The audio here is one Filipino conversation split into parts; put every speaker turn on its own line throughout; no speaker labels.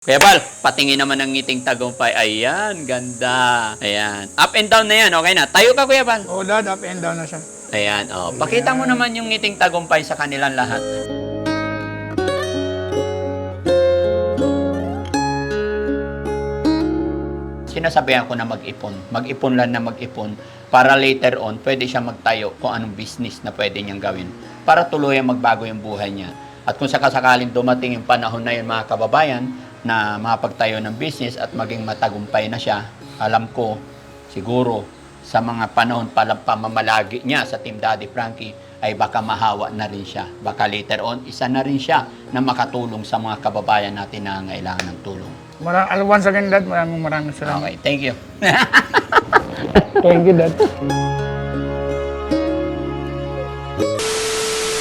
Kuya Bal, patingin naman ng ngiting tagumpay. Ayan, ganda. Ayan. Up and down na yan, okay na. Tayo ka, Kuya Bal.
Oo, dad, up and down na siya.
Ayan, oh. Pakita mo naman yung ngiting tagumpay sa kanilang lahat. Sinasabihan ko na mag-ipon. Mag-ipon lang na mag-ipon para later on, pwede siya magtayo kung anong business na pwede niyang gawin para tuluyan magbago yung buhay niya. At kung sakasakaling dumating yung panahon na yun, mga kababayan, na makapagtayo ng business at maging matagumpay na siya, alam ko, siguro, sa mga panahon palang pamamalagi niya sa Team Daddy Frankie, ay baka mahawa na rin siya. Baka later on, isa na rin siya na makatulong sa mga kababayan natin na ngailangan ng tulong.
Marang, al- once again, dad, maraming maraming salamat.
Okay, thank you.
Thank you, dad.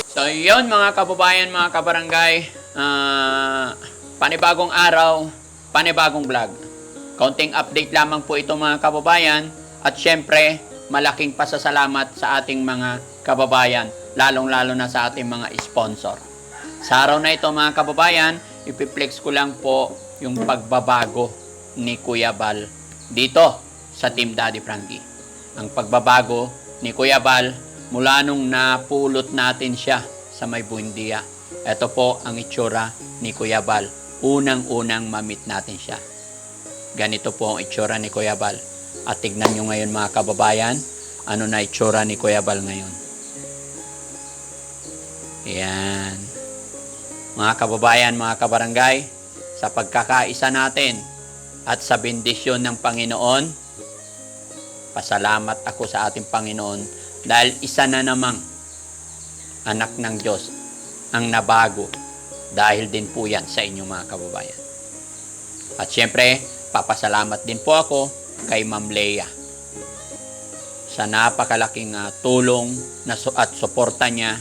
So, yun mga kababayan, mga kabarangay. Ah, panibagong araw, panibagong vlog. Kaunting update lamang po ito mga kababayan. At syempre, malaking pasasalamat sa ating mga kababayan, lalong-lalo na sa ating mga sponsor. Sa araw na ito mga kababayan, ipiplex ko lang po yung pagbabago ni Kuya Bal dito sa Team Daddy Frankie. Ang pagbabago ni Kuya Bal mula nung napulot natin siya sa may Buendia. Ito po ang itsura ni Kuya Bal. Unang-unang mamit natin siya. Ganito po ang itsura ni Kuya Bal. At tignan nyo ngayon mga kababayan, ano na itsura ni Kuya Bal ngayon. Yan. Mga kababayan, mga kabarangay, sa pagkakaisa natin at sa bendisyon ng Panginoon, pasalamat ako sa ating Panginoon dahil isa na namang anak ng Diyos ang nabago dahil din po yan sa inyo mga kababayan. At syempre, papasalamat din po ako kay Ma'am Leia sa napakalaking ah, tulong na su- at suporta niya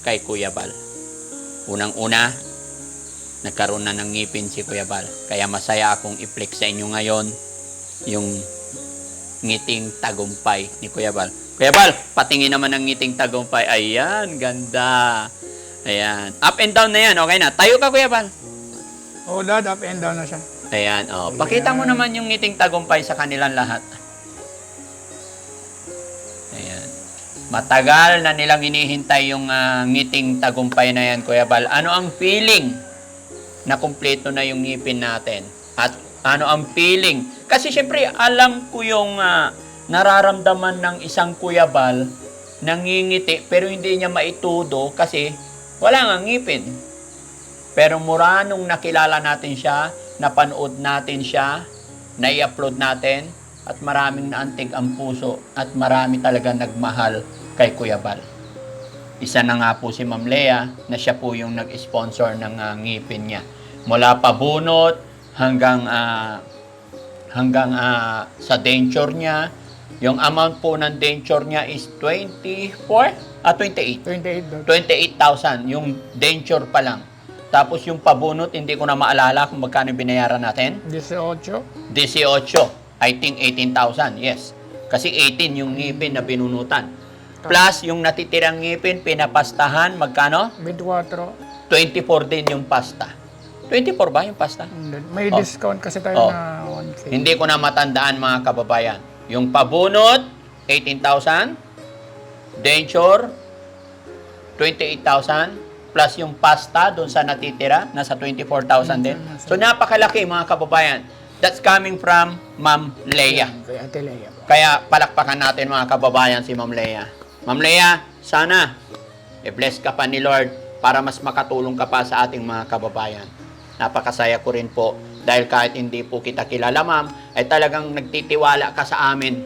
kay Kuya Bal. Unang-una, nagkaroon na ng ngipin si Kuya Bal. Kaya masaya akong i-flex sa inyo ngayon yung ngiting tagumpay ni Kuya Bal. Kuya Bal, patingin naman ng ngiting tagumpay. Ayan, ganda. Ayan. Up and down na yan, okay na. Tayo ka, Kuya Bal.
Oo, dad, up and down na siya.
Ayan, oh. Pakita mo naman yung ngiting tagumpay sa kanilang lahat. Ayan. Matagal na nilang hinihintay yung ah, ngiting tagumpay na yan, Kuya Bal. Ano ang feeling na kumpleto na yung ngipin natin? At ano ang feeling? Kasi syempre, alam ko yung ah, nararamdaman ng isang Kuya Bal nangingiti pero hindi niya maitudo kasi wala nga ngipin. Pero mura nung nakilala natin siya, napanood natin siya, nai-upload natin, at maraming naantig ang puso at marami talaga nagmahal kay Kuya Bal. Isa na nga po si Ma'am Lea na siya po yung nag-sponsor ng ah, ngipin niya. Mula pa bunot hanggang ah, hanggang ah, sa denture niya. Yung amount po ng denture niya is 24 ah 28.
28, dad.
28,000 yung denture pa lang. Tapos yung pabunot, hindi ko na maalala kung magkano yung binayaran natin.
18.
18. I think 18,000, yes. Kasi 18 yung ngipin na binunutan. Plus, yung natitirang ngipin, pinapastahan, magkano?
24.
24 din yung pasta. 24 ba yung pasta?
May
Oh.
discount kasi tayo
Oh.
na 1K.
Hindi ko na matandaan mga kababayan. Yung pabunot, 18,000. Denture, 28,000. Plus yung pasta doon sa natitira, nasa 24,000 din. So napakalaki mga kababayan. That's coming from Ma'am Leia.
Kay Ate Leia.
Kaya palakpakan natin mga kababayan si Ma'am Leia. Ma'am Leia, sana i-bless ka pa ni Lord para mas makatulong ka pa sa ating mga kababayan. Napakasaya ko rin po dahil kahit hindi po kita kilala ma'am, ay talagang nagtitiwala ka sa amin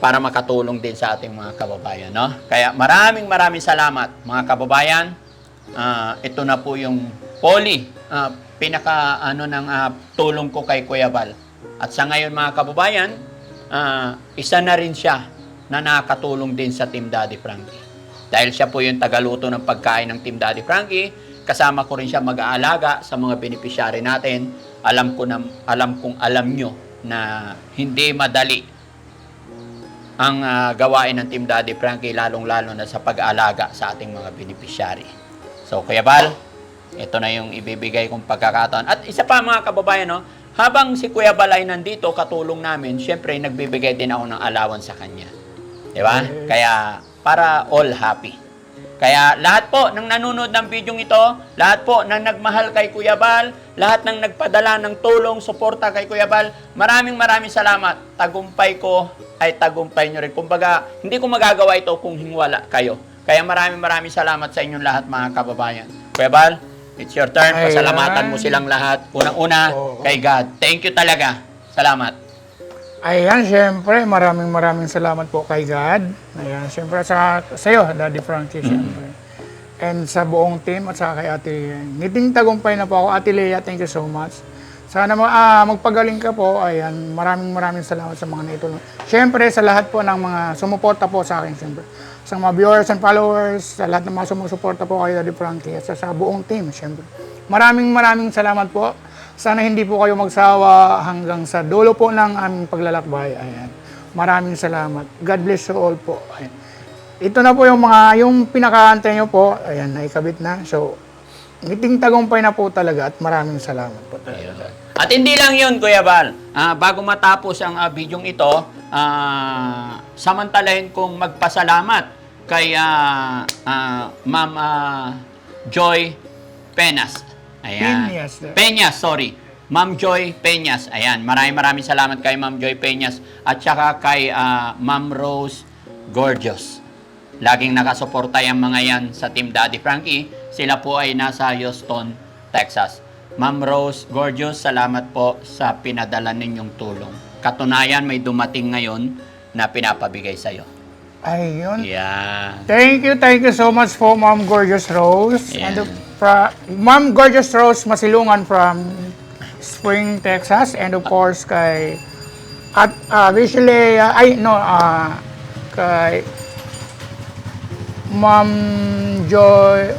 para makatulong din sa ating mga kababayan. No? Kaya maraming maraming salamat mga kababayan. Ah, ito na po yung poly, ah, pinaka ano ng ah, tulong ko kay Kuya Bal. At sa ngayon mga kababayan, ah, isa na rin siya na nakatulong din sa Team Daddy Frankie. Dahil siya po yung tagaluto ng pagkain ng Team Daddy Frankie, kasama ko rin siya mag-aalaga sa mga beneficiary natin. Alam ko na alam kong alam nyo na hindi madali ang ah, gawain ng Team Daddy Frankie lalong-lalo na sa pag-aalaga sa ating mga beneficiary. So, Kuya Bal, ito na yung ibibigay kong pagkakataon. At isa pa mga kababayan, no, habang si Kuya Balay nandito, katulong namin, syempre nagbibigay din ako ng allowance sa kanya. Di ba? Kaya para all happy. Kaya lahat po ng nanonood ng video ito, lahat po ng nagmahal kay Kuya Bal, lahat ng nagpadala ng tulong, suporta kay Kuya Bal, maraming maraming salamat. Tagumpay ko ay tagumpay nyo rin. Kumbaga, hindi ko magagawa ito kung hingwala kayo. Kaya maraming maraming salamat sa inyong lahat mga kababayan. Kuya Bal, it's your turn. Pasalamatan mo silang lahat. Unang-una, kay God. Thank you talaga. Salamat.
Ayan, syempre, maraming maraming salamat po kay God. Ayan, syempre sa sa'yo, Daddy Frankie, syempre. And sa buong team at sa kay Ate Ngiting tagumpay na po ako. Ate Lea, thank you so much. Sana ma- ah, magpagaling ka po. Ayan, maraming maraming salamat sa mga naitulong. Syempre, sa lahat po ng mga sumuporta po sa akin, syempre. Sa mga viewers and followers, sa lahat ng mga sumusuporta po kay Daddy Frankie at sa, sa buong team, syempre. Maraming maraming salamat po. Sana hindi po kayo magsawa hanggang sa dulo po ng aming paglalakbay. Ayan. Maraming salamat. God bless you all po. Ayan. Ito na po yung mga, yung pinakaantay nyo po. Ayan, naikabit na. So, ngiting tagumpay na po talaga at maraming salamat po talaga.
At hindi lang yun, Kuya Bal. Ah, bago matapos ang uh, bidyong ito, ah, samantalahin kong magpasalamat kay ah, ah, Ma'am ah, Joy Penas. Ayan.
Peñas.
Peñas, sorry. Ma'am Joy Peñas. Ayan, maraming maraming salamat kay Ma'am Joy Peñas at saka kay ah, Ma'am Rose Gorgeous. Laging nakasuporta yung mga yan sa Team Daddy Frankie. Sila po ay nasa Houston, Texas. Ma'am Rose Gorgeous, salamat po sa pinadala ninyong tulong. Katunayan, may dumating ngayon na pinapabigay sa'yo.
Ayun.
Yeah.
Thank you, thank you so much po, Ma'am Gorgeous Rose.
Ayan.
And fra- Ma'am Gorgeous Rose Masilungan from Spring, Texas. And of course, kay at uh, visually, uh, ay, no, uh, kay Ma'am Joy,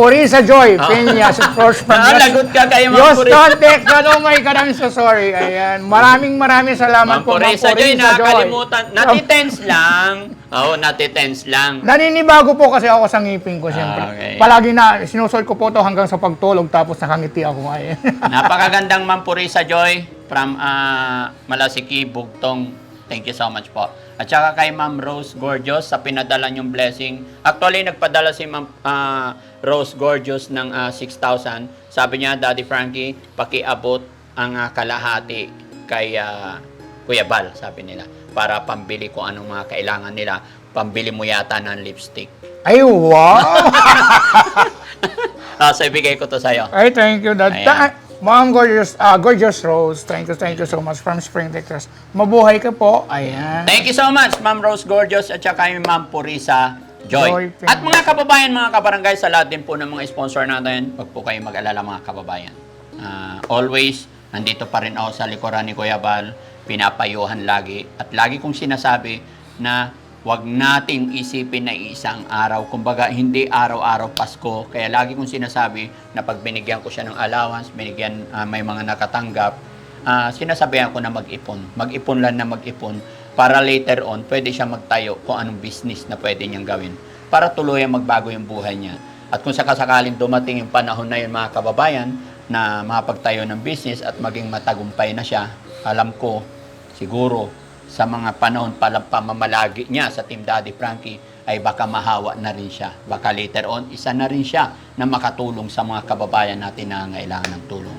Purisa Joy,
Ah.
Peñas, of course, from
Ah, lagot ka kay Ma'am Purisa.
Houston, Texas. Oh my God, I'm so sorry. Ayan. Maraming maraming salamat
Ma'am
po,
Purisa Joy, nakakalimutan. Natitense lang. Oo, natitense lang.
Naninibago po kasi ako sa ngipin ko, siyempre.
Ah, okay.
Palagi na, sinusuot ko po to hanggang sa pagtulog, tapos nakangiti ako ngayon.
Napakagandang Ma'am Purisa Joy from ah, Malasiki, Bugtong. Thank you so much po. At saka kay Ma'am Rose Gorgeous sa pinadala niyong blessing. Actually, nagpadala si Ma'am ah, Rose Gorgeous ng ah, 6,000. Sabi niya, Daddy Frankie, pakiabot ang ah, kalahati kay ah, Kuya Bal, sabi nila. Para pambili ko anong mga kailangan nila. Pambili mo yata ng lipstick.
Ay, wow!
Ah, so, ibigay ko to sa'yo.
Ay, thank you. Dad.
Ayan.
Ma'am Gorgeous, ah, Gorgeous Rose, thank you, thank you so much from Spring, Texas. Mabuhay ka po. Ayan.
Thank you so much, Ma'am Rose Gorgeous at saka yung Ma'am Purisa Joy.
Joy,
at mga kababayan, mga kabarangay, sa lahat din po ng mga sponsor natin, wag po kayong mag-alala mga kababayan. Ah, always, nandito pa rin ako sa likuran ni Kuya Bal, pinapayuhan lagi. At lagi kong sinasabi na wag nating isipin na isang araw. Kumbaga, hindi araw-araw Pasko. Kaya lagi kong sinasabi na pag binigyan ko siya ng allowance, binigyan, ah, may mga nakatanggap, ah, sinasabihan ko na mag-ipon. Mag-ipon lang na mag-ipon para later on, pwede siya magtayo kung anong business na pwede niyang gawin para tuluyan magbago yung buhay niya. At kung sakasakaling dumating yung panahon na yun mga kababayan na makapagtayo ng business at maging matagumpay na siya, alam ko siguro sa mga panahon palang pamamalagi niya sa Team Daddy Frankie ay baka mahawa na rin siya. Baka later on, isa na rin siya na makatulong sa mga kababayan natin na ngailangan ng tulong.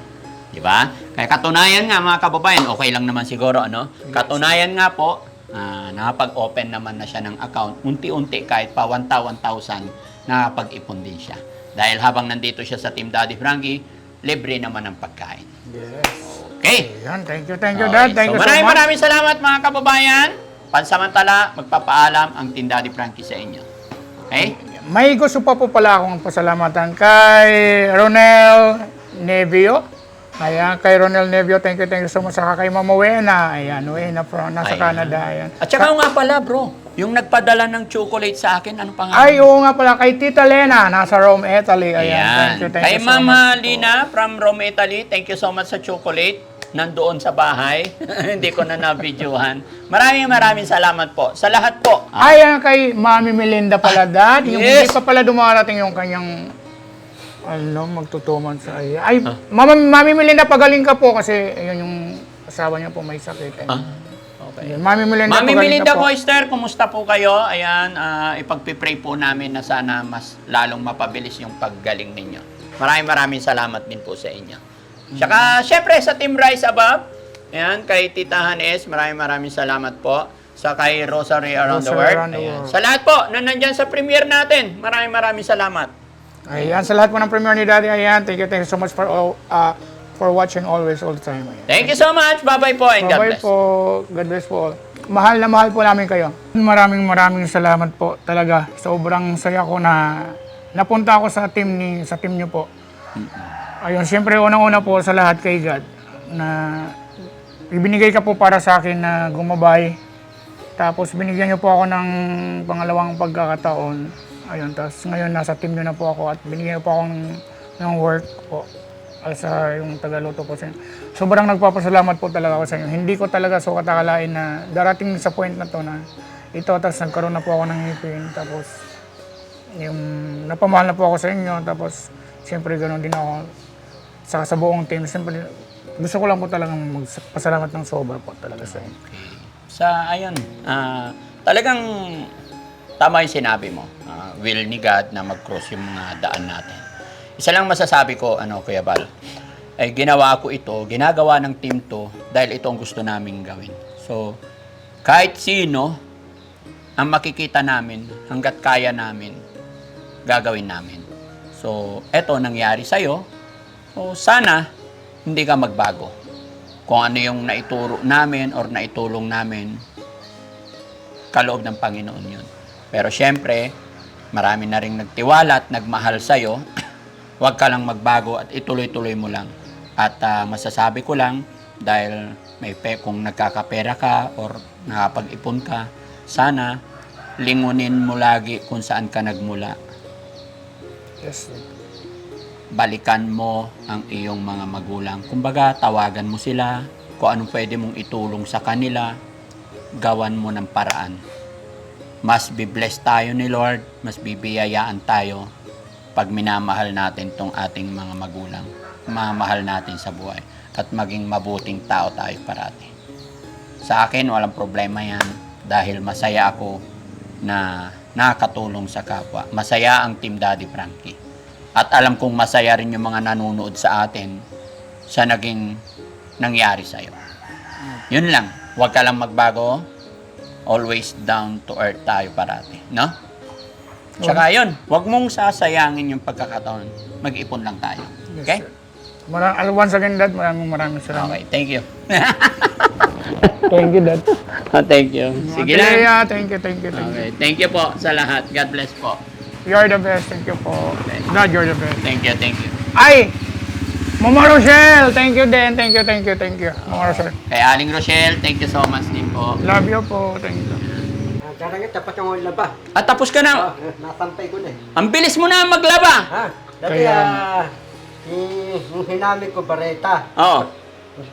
Di ba? Kaya katunayan nga mga kababayan, okay lang naman siguro, ano? Katunayan nga po, ah, nakapag-open naman na siya ng account. Unti-unti, kahit pa 1,000, 1,000, nakapag-ipon din siya. Dahil habang nandito siya sa Team Daddy Frankie, libre naman ang pagkain.
Yes.
Okay?
Ayan, thank you, thank you,
Okay,
Dad. Thank
so
you so
maraming
much.
maraming salamat mga kababayan. Pansamantala, magpapaalam ang Team Daddy Frankie sa inyo. Okay?
May gusto pa po pala akong pasalamatan kay Ronel Nevio. Ayan, kay Ronel Nevio, thank you, thank you so much. Saka kay Mama Wena, ayan, Wena from, nasa
Ayan.
Canada, ayan.
At saka nga pala bro, yung nagpadala ng chocolate sa akin, anong pangalan?
Ay, oo nga pala, kay Tita Lena, nasa Rome, Italy. Ayan,
Ayan.
thank you, thank
Kay
you so
Mama
much po.
Lina from Rome, Italy, thank you so much sa chocolate. Nandoon sa bahay. Hindi ko na na-videohan. Maraming maraming salamat po. Sa lahat po.
Ay, yan kay Mami Melinda pala, Dad. Yung
yes.
hindi pa pala dumarating yung kanyang ano, magtutuman sa ay. Ay, mama, Mami Melinda, pagaling ka po kasi yun yung asawa niya po may sakit.
Ah, okay.
Yun, Mami Melinda,
Mami Melinda
po.
Koister, kumusta po kayo? Ayan, ah, ipagpipray po namin na sana mas lalong mapabilis yung paggaling ninyo. Maraming maraming salamat din po sa inyo. Tsaka, syempre, sa Team Rise Above, ayan, kay Tita Hanes, maraming maraming salamat po. Sa kay Rosary Around the
Rosary
World.
Around the
Ayan.
World.
Sa lahat po na nandyan sa premiere natin, maraming maraming salamat.
Ayan, sa lahat po ng premiere ni Daddy, ayan, thank you, thank you so much for all, uh, for watching always, all the time. Ayan.
Thank you so much. Bye-bye po and God
Bye
bless.
po. God bless po all. Mahal na mahal po namin kayo. Maraming maraming salamat po talaga. Sobrang saya ko na napunta ako sa team ni sa team niyo po. Ayun, siyempre unang-una po sa lahat kay God na ibinigay ka po para sa akin na gumabay. Tapos binigyan niyo po ako ng pangalawang pagkakataon. Ayun, tapos ngayon nasa team niyo na po ako at binigyan niyo po ako ng, ng work po as yung tagaluto po sa inyo. Sobrang nagpapasalamat po talaga ako sa inyo. Hindi ko talaga sukat akalain na darating sa point na to na ito, tapos nagkaroon na po ako ng ngipin, tapos yung napamahal na po ako sa inyo, tapos siyempre ganoon din ako sa, sa buong team. Siyempre, gusto ko lang po talagang magpasalamat ng sobra po talaga sa inyo.
Sa, ayun, ah, talagang tama yung sinabi mo. Ah, will ni God na mag-cross yung mga daan natin. Isa lang masasabi ko, ano, Kuya Bal, ay ginawa ko ito, ginagawa ng team to dahil ito ang gusto naming gawin. So, kahit sino ang makikita namin hanggat kaya namin, gagawin namin. So, eto nangyari sa'yo. So, sana hindi ka magbago. Kung ano yung naituro namin or naitulong namin, kaloob ng Panginoon yun. Pero syempre, marami na rin nagtiwala at nagmahal sa'yo. Huwag ka lang magbago at ituloy-tuloy mo lang. At ah, masasabi ko lang, dahil may pe, kung nagkakapera ka or nakapag-ipon ka, sana lingunin mo lagi kung saan ka nagmula.
Yes, sir.
Balikan mo ang iyong mga magulang. Kumbaga, tawagan mo sila, kung anong pwede mong itulong sa kanila, gawan mo ng paraan. Mas bibless tayo ni Lord, mas bibiyayaan tayo pag minamahal natin tong ating mga magulang. Mamahal natin sa buhay at maging mabuting tao tayo parati. Sa akin, walang problema yan dahil masaya ako na nakatulong sa kapwa. Masaya ang Team Daddy Frankie. At alam kong masaya rin yung mga nanonood sa atin sa naging nangyari sa'yo. Yun lang. Huwag ka lang magbago. Always down to earth tayo parati. No? Tsaka yun, huwag mong sasayangin yung pagkakataon. Mag-ipon lang tayo.
Yes,
Okay?
sir. Mara- once again, Dad, maraming maraming salamat.
Okay, thank you.
Thank you, Dad.
thank you. Sige lang.
Thank you, thank you, thank you.
Okay, thank you po sa lahat. God bless po.
You're the best. Thank you po. Dad, you're the best.
Thank you, thank you.
Ay! Mama Rochelle! Thank you din. Thank you, thank you, thank you. Mama Rochelle.
Kay Aling Rochelle, thank you so much din po.
Love you po. Thank you.
Ah, Darang tapat yung laba.
At tapos ka na.
Ah, nasampay ko na eh.
Ang bilis mo na maglaba.
Ha? Dati
Kaya-
ah, yung, yung hinamit ko bareta.
Oo.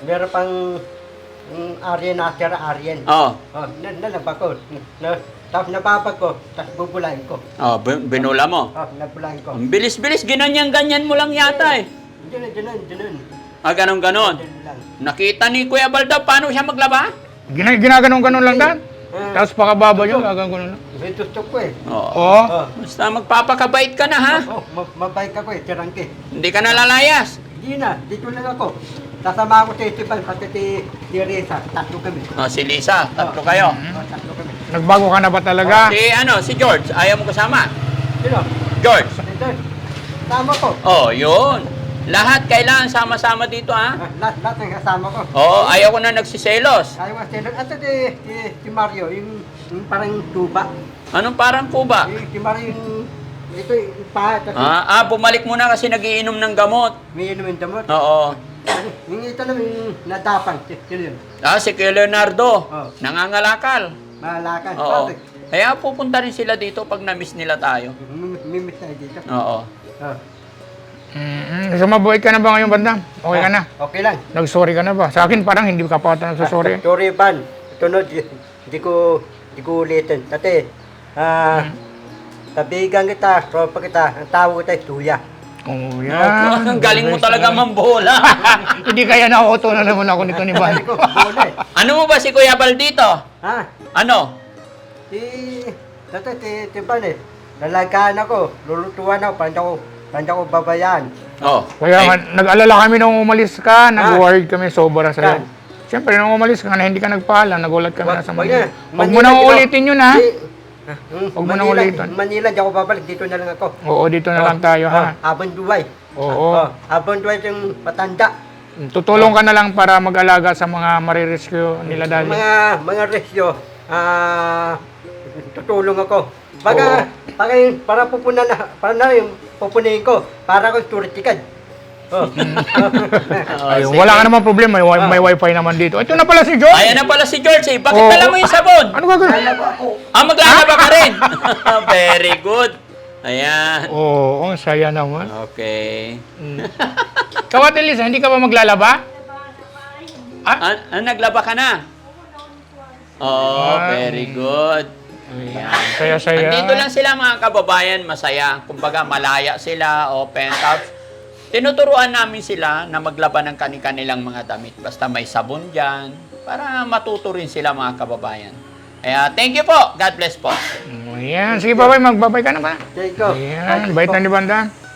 Meron pang yung Aryan Nasir Aryan.
Oo.
Oh, na, nalaba ko. Na, tapos nababag ko, tapos bubulain ko.
Oh, bin- binula mo.
Oh, nabulain ko.
Ang bilis-bilis, ginanyan-ganyan mo lang yata eh.
Diyan, diyan, diyan.
Ah, ganon-ganon.
Lang.
Nakita ni Kuya Baldo, paano siya maglaba?
Gina ginaganon-ganon lang, Dad.
Ah,
Tapos pakababa yun, gaganon lang.
may tustok ko eh.
Oo.
Oo.
Oh,
Basta magpapakabait ka na ha.
oh ma- mabait ako eh, tirangke.
Hindi ka nalalayas.
Hindi na, dito lang ako. Sasama ako sa Esteban, pati si, si Reza, tatlo kami.
Oh, si Lisa, tatlo kayo.
Oh, tatlo kami.
Nagbago ka na ba talaga?
Si ano, si George, ayaw mo kasama.
Sino?
George.
Ito, tama ko.
Oh, yun. Lahat kailangan sama-sama dito ha.
Ah, lahat, lahat ng kasama ko.
Oo, ayaw ko na nagsiselos.
Ayaw nga sila. At si, si, si Mario, yung, yung parang tuba.
Anong parang kuba?
Yung, si Mario yung, ito yung pahat. Kasi
Ah, ah, bumalik muna kasi nagiinom ng gamot.
may inom yung damot.
Oo.
Yung ito lang yung nadapang. si- yun?
Ah, si Kuya Leonardo.
Oh.
Nangangalakal.
Malakan.
Oo.
Bakit?
Kaya pupunta rin sila dito pag na-miss nila tayo.
Mim- Mimit tayo dito.
Oo.
Oh.
Mm-hmm. Sumabuhay ka na ba ngayon, Bandam? Okay ka na?
Okay lang.
Nag-sorry ka na ba? Sa akin parang hindi ka pa ata nagsasorry.
Sorry, Ban. Tunod, di ko, di ko ulitin. Dati, ah, tabigan kita, tropa kita, ang tawag kita, tuya.
Oh,
Oh,
yan.
ang galing mo talaga mambola.
Hindi kaya nauuto na naman ako nito ni
bola eh.
ano mo ba si Kuya Bal dito?
Ha?
Ano?
Si, dati, si, si Ban eh. Lalagaan ako, lulutuan ako, parang ako, parang ako babayan.
Oh.
Kaya
eh,
nga, nag-alala kami nung umalis ka, nag-worried kami sobra sa. Siyempre, nung umalis ka na hindi ka nagpaalam, nagulat kami na sa
yan.
Huwag mo
Manila,
nang
di ba?
ulitin yun, ha?
Di- Ah, mm,
Huwag mo nang
Manila,
ulitin.
Manila, di ako babalik, dito na lang ako.
Oo, dito na lang tayo, ha?
Oh, Abang Duway.
Oo.
Oh, Abang Duway yung matanda.
Tutulong ka na lang para mag-alaga sa mga marirescue nila dali.
Mga, mga resyo, ah, tutulong ako. Baga, baga yung, para pupunan na, para na yung pupunin ko, para. Oh.
oh,
Ayun,
sige.
wala ka naman problema, may, wi- may wifi naman dito. Ito na pala si John.
Ayan na pala si George eh. Bakit
Oo.
dala mo yung sabon?
Ano gagawin?
Alam ako,
Ah, maglalaba ka rin. Very good. Ayan.
Oo, ang saya naman.
Okay.
Kawate Lisa, hindi ka ba maglalaba?
Ah, ah, naglaba ka na? Oh,
Ah.
very good. Ayan.
Saya-saya.
Nandito lang sila mga kababayan, masaya. Kumbaga malaya sila, open house. Tinuturuan namin sila na maglaba ng kani-kanilang mga damit. Basta may sabon dyan, para matuto rin sila mga kababayan. Kaya thank you po. God bless po.
Ayan, sige babay, magbabay ka na ba?
Go.
Ayan, bait na ni Banda.